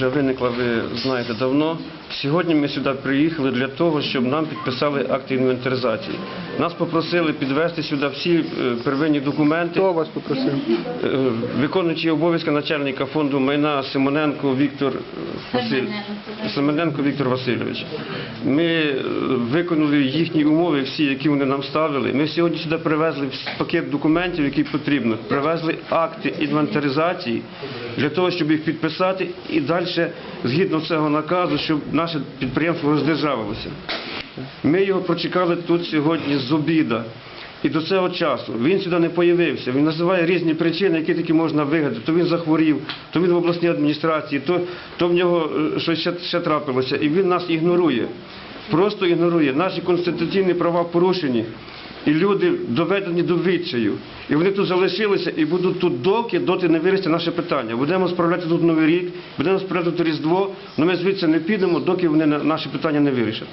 Вже виникла, ви знаєте, давно. Сьогодні ми сюди приїхали для того, щоб нам підписали акти інвентаризації. Нас попросили підвести сюди всі е, первинні документи. Хто вас попросив? Е, Виконуючий обов'язки начальника фонду майна Симоненко Віктор е, Василь... Семененко Віктор Васильович. Ми виконали їхні умови, всі, які вони нам ставили. Ми сьогодні сюди привезли пакет документів, які потрібно. Привезли акти інвентаризації для того, щоб їх підписати і далі, згідно цього наказу, щоб наше підприємство роздержавилося. Ми його прочекали тут сьогодні з обіда. І до цього часу він сюди не появився. Він називає різні причини, які тільки можна вигадати. То він захворів, то він в обласній адміністрації, то, то в нього е, щось ще, ще трапилося. І він нас ігнорує. Просто ігнорує. Наші конституційні права порушені. І люди доведені до відчаю. І вони тут залишилися і будуть тут доки, доти не вирішиться наше питання. Будемо справляти тут Новий рік, будемо справляти тут Різдво, але ми звідси не підемо, доки вони на- наші питання не вирішать.